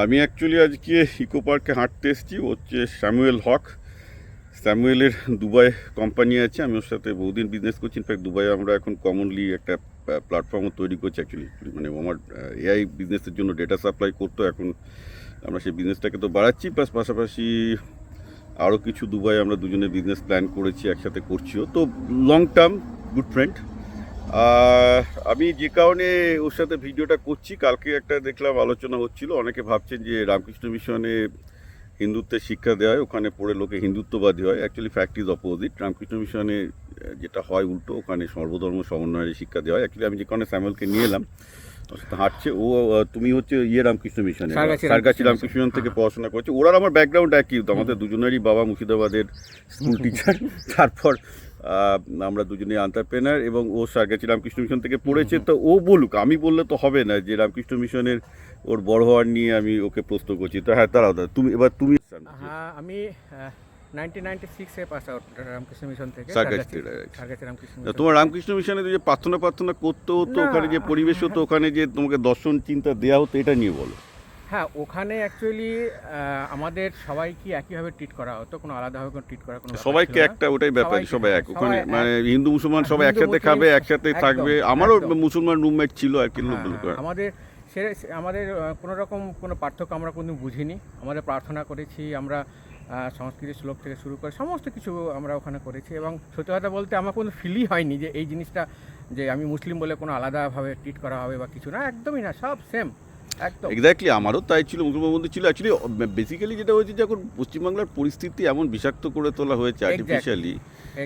আমি অ্যাকচুয়ালি আজকে ইকো পার্কে হাঁটতে এসেছি হচ্ছে স্যামুয়েল হক। স্যামুয়েলের দুবাই কোম্পানি আছে, আমি ওর সাথে বহুদিন বিজনেস করছি ইনফ্যাক্ট দুবাই আমরা এখন কমনলি একটা প্ল্যাটফর্মও তৈরি করছি অ্যাকচুয়ালি মানে আমার এআই বিজনেসের জন্য ডেটা সাপ্লাই করতো, এখন আমরা সেই বিজনেসটাকে তো বাড়াচ্ছি প্লাস পাশাপাশি আরও কিছু দুবাই আমরা দুজনে বিজনেস প্ল্যান করেছি, একসাথে করছিও। তো লং টার্ম গুড ফ্রেন্ড আমি যে কারণে ওর সাথে ভিডিওটা করছি কালকে একটা দেখলাম আলোচনা হচ্ছিল অনেকে ভাবছেন যে রামকৃষ্ণ মিশনে হিন্দুত্বের শিক্ষা দেওয়া হয় ওখানে পড়ে লোকে হিন্দুত্ববাদী হয়। Actually fact is opposite Ramakrishna মিশনে যেটা হয় উল্টো ওখানে সর্বধর্ম সমন্বয়ের শিক্ষা দেওয়া হয়। অ্যাকচুয়ালি আমি যে কারণে স্যামুয়েলকে নিয়ে এলাম হাঁটছে। ও তুমি হচ্ছে ইয়ে রামকৃষ্ণ মিশনে সারগাছি রামকৃষ্ণ মিশন। থেকে পড়াশোনা করছে। ওরা আমার ব্যাকগ্রাউন্ড একই আমাদের দুজনেরই বাবা মুর্শিদাবাদের স্কুল টিচার তারপর আমরা দুজনে আন্টারপ্রেনার এবং ও সারগাছি রামকৃষ্ণ মিশন থেকে পড়েছে তো ও বলুক আমি বললে তো হবে না যে রামকৃষ্ণ মিশনের ওর বড় হওয়ার নিয়ে আমি ওকে প্রশ্ন করছি। তো হ্যাঁ দাঁড়াও, তুমি এবার তুমি হ্যাঁ আমি তোমার রামকৃষ্ণ মিশনে যে প্রার্থনা প্রার্থনা করতে হতো ওখানে যে পরিবেশ হতো ওখানে যে তোমাকে দর্শন চিন্তা দেওয়া হতো এটা নিয়ে বলো। হ্যাঁ ওখানে অ্যাকচুয়ালি আমাদের সবাইকে একইভাবে ট্রিট করা হতো কোনো আলাদাভাবে কোনো ট্রিট করা কোনো সবাইকে একটা ওটাই ব্যাপার সবাই এক। ওখানে মানে হিন্দু মুসলমান সবাই একসাথে খাবে একসাথে থাকবে। আমারও। মুসলমান রুমমেট ছিল আর কি হ্যাঁ, হ্যাঁ, আমাদের সে আমাদের কোনো রকম কোনো পার্থক্য আমরা কোনো বুঝিনি। আমাদের প্রার্থনা করেছি আমরা সংস্কৃত শ্লোক থেকে শুরু করে সমস্ত কিছু আমরা ওখানে করেছি এবং সত্যি কথা বলতে আমার কোনো ফিলই হয়নি যে এই জিনিসটা যে আমি মুসলিম বলে কোনো আলাদাভাবে ট্রিট করা হবে বা কিছু না একদমই না সব সেম এক্স্যাক্টলি আমারও তাই ছিল বন্ধু ছিল। অ্যাকচুয়ালি বেসিক্যালি যেটা হয়েছে যে এখন পশ্চিমবাংলার পরিস্থিতি এমন বিষাক্ত করে তোলা হয়েছে আর্টিফিশিয়ালি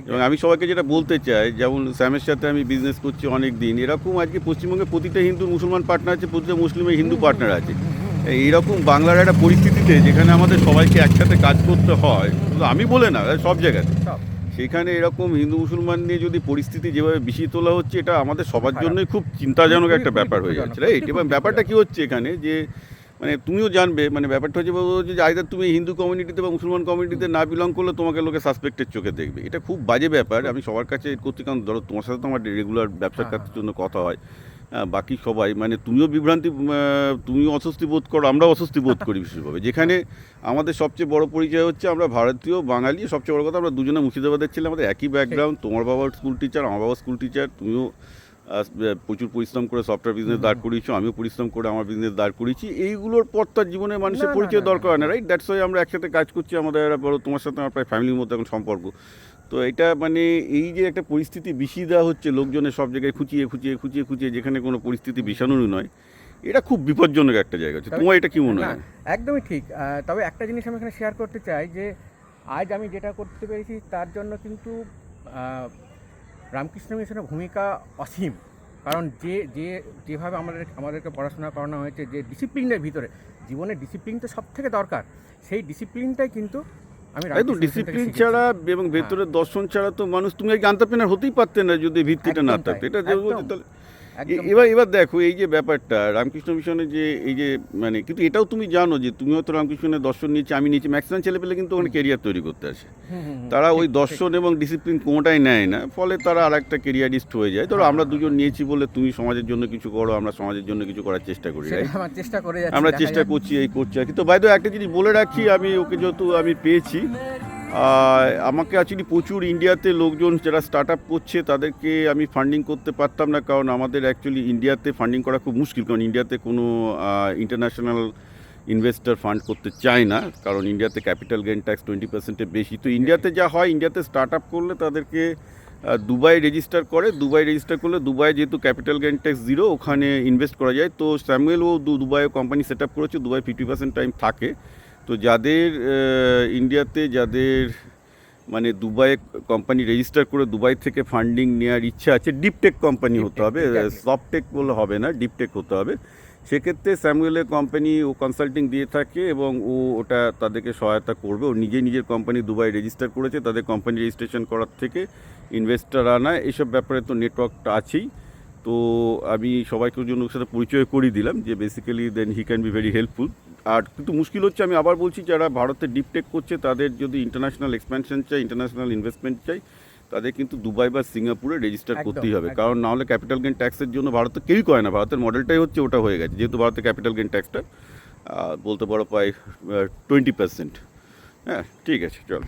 এবং আমি সবাইকে যেটা বলতে চাই যেমন স্যামের সাথে আমি বিজনেস করছি অনেক দিন এরকম আজকে পশ্চিমবঙ্গে প্রতিটা হিন্দু মুসলমান পার্টনার আছে প্রতিটা মুসলিমের হিন্দু পার্টনার আছে। এইরকম বাংলার একটা পরিস্থিতিতে যেখানে আমাদের সবাইকে একসাথে কাজ করতে হয় আমি বলে না সব জায়গাতে। সেখানে এরকম হিন্দু মুসলমান নিয়ে যদি পরিস্থিতি যেভাবে বিষিয়ে তোলা হচ্ছে এটা আমাদের সবার জন্যই খুব চিন্তাজনক একটা ব্যাপার হয়ে যাচ্ছে রাইট? এবং ব্যাপারটা কি হচ্ছে এখানে যে মানে তুমিও জানবে মানে ব্যাপারটা হচ্ছে বলব যে আইদার তুমি হিন্দু কমিউনিটিতে বা মুসলমান কমিউনিটিতে না বিলং করলে তোমাকে লোকে সাসপেক্টের চোখে দেখবে। এটা খুব বাজে ব্যাপার। আমি সবার কাছে করতে কারণ ধরো তোমার সাথে তো আমার রেগুলার ব্যবসার হ্যাঁ, কাজের জন্য কথা হয় হ্যাঁ, বাকি সবাই মানে তুমিও বিভ্রান্তি তুমিও অস্বস্তি বোধ করো আমরাও অস্বস্তি বোধ করি বিশেষভাবে। যেখানে আমাদের সবচেয়ে বড় পরিচয় হচ্ছে আমরা ভারতীয় বাঙালি সবচেয়ে বড় কথা আমরা দুজনে মুর্শিদাবাদের ছেলে আমাদের একই ব্যাকগ্রাউন্ড তোমার বাবার স্কুল টিচার আমার বাবা স্কুল টিচার তুমিও প্রচুর পরিশ্রম করে সফটওয়্যার বিজনেস দাঁড় করিয়েছো আমিও পরিশ্রম করে আমার বিজনেস দাঁড় করিয়েছি। এইগুলোর পর তো আর জীবনে মানুষের পরিচয় দরকার হয় না রাইট দ্যাটস ওয়াই আমরা একসাথে কাজ করছি আমাদের বড় তোমার সাথে আমার প্রায় ফ্যামিলির মধ্যে এখন সম্পর্ক। তো এটা মানে এই যে একটা পরিস্থিতি বিষিয়ে দেওয়া হচ্ছে লোকজনের সব জায়গায় খুঁচিয়ে খুঁচিয়ে খুঁচিয়ে খুঁচিয়ে যেখানে কোনো পরিস্থিতি বিষাণুরই নয় এটা খুব বিপজ্জনক একটা জায়গা হচ্ছে। তোমার এটা কি মনে হয়? একদমই ঠিক। তবে একটা জিনিস আমি এখানে শেয়ার করতে চাই যে আজ আমি যেটা করতে পেরেছি তার জন্য কিন্তু রামকৃষ্ণ মিশনের ভূমিকা অসীম। কারণ যে যে যেভাবে আমাদের আমাদেরকে পড়াশোনা করানো হয়েছে যে ডিসিপ্লিনের ভিতরে জীবনে ডিসিপ্লিন তো সব থেকে দরকার। সেই ডিসিপ্লিনটাই কিন্তু আমি থেকে ডিসিপ্লিন ছাড়া এবং ভেতরের দর্শন ছাড়া তো মানুষ তুমি আগে আন্টারপ্রেনার হতেই পারতে না যদি ভিত্তিটা না থাকতো। এটা এবার এবার দেখো এই যে ব্যাপারটা রামকৃষ্ণ মিশনের যে এই যে মানে কিন্তু এটাও তুমি জানো যে তুমি হয়তো রামকৃষ্ণের দর্শন নিয়েছি আমি নিয়েছি। ম্যাক্সিমাম ছেলেপেলে কিন্তু ওখানে কেরিয়ার তৈরি করতে আসে। তারা ওই দর্শন এবং ডিসিপ্লিন কোনোটাই নেয় না ফলে তারা আর একটা কেরিয়ারিস্ট হয়ে যায়। ধরো আমরা। দুজন নিয়েছি বলে তুমি সমাজের জন্য কিছু করো আমরা সমাজের জন্য কিছু করার চেষ্টা করি চেষ্টা করে আমরা চেষ্টা করছি এই করছি আর কি। তো বাইরে একটা জিনিস বলে রাখি আমি ওকে যেহেতু আমি পেয়েছি আমাকে অ্যাকচুয়ালি প্রচুর ইন্ডিয়াতে লোকজন যারা স্টার্ট আপ করছে, তাদেরকে আমি ফান্ডিং করতে পারতাম না, কারণ আমাদের অ্যাকচুয়ালি ইন্ডিয়াতে ফান্ডিং করা খুব মুশকিল, কারণ ইন্ডিয়াতে কোনো ইন্টারন্যাশনাল ইনভেস্টর ফান্ড করতে চায় না, কারণ ইন্ডিয়াতে ক্যাপিটাল গেন ট্যাক্স টোয়েন্টি পার্সেন্টের বেশি। তো ইন্ডিয়াতে যা হয় ইন্ডিয়াতে স্টার্ট আপ করলে তাদেরকে দুবাই রেজিস্টার করে। দুবাই রেজিস্টার করলে দুবাই যেহেতু ক্যাপিটাল গেন ট্যাক্স জিরো ওখানে ইনভেস্ট করা যায়। তো স্যামুয়েল ও দু- দুবাইয়ে কোম্পানি সেট আপ করেছে, দুবাই ফিফটি পার্সেন্ট টাইম থাকে। তো যাদের ইন্ডিয়াতে যাদের মানে দুবাই কোম্পানি রেজিস্টার করে দুবাই থেকে ফান্ডিং নেওয়ার ইচ্ছা আছে ডিপটেক কোম্পানি হতে হবে. সফটেক বলে হবে না ডিপটেক হতে হবে। সেক্ষেত্রে স্যামুয়েলের কোম্পানি ও কনসাল্টিং দিয়ে থাকে এবং ও ওটা তাদেরকে সহায়তা করবে। ও নিজে নিজের কোম্পানি দুবাই রেজিস্টার করেছে তাদের কোম্পানি রেজিস্ট্রেশন করার থেকে ইনভেস্টার আনা এসব ব্যাপারে তো নেটওয়ার্কটা আছেই। তো আমি সবাইকে জন্য ওর সাথে পরিচয় করিয়ে দিলাম যে basically then he can be very helpful আর কিন্তু মুশকিল হচ্ছে আমি আবার বলছি যারা ভারতে ডিপটেক করছে তাদের যদি ইন্টারন্যাশনাল এক্সপ্যানশন চাই ইন্টারন্যাশনাল ইনভেস্টমেন্ট চাই তাদের কিন্তু দুবাই বা সিঙ্গাপুরে রেজিস্টার করতেই হবে। কারণ না হলে ক্যাপিটাল গেন ট্যাক্সের জন্য ভারতে কেউই করে না। ভারতের মডেলটাই হচ্ছে ওটা হয়ে গেছে। যেহেতু ভারতে ক্যাপিটাল গেন ট্যাক্সটা বলতে পারো প্রায় টোয়েন্টি পার্সেন্ট হ্যাঁ ঠিক আছে চলো।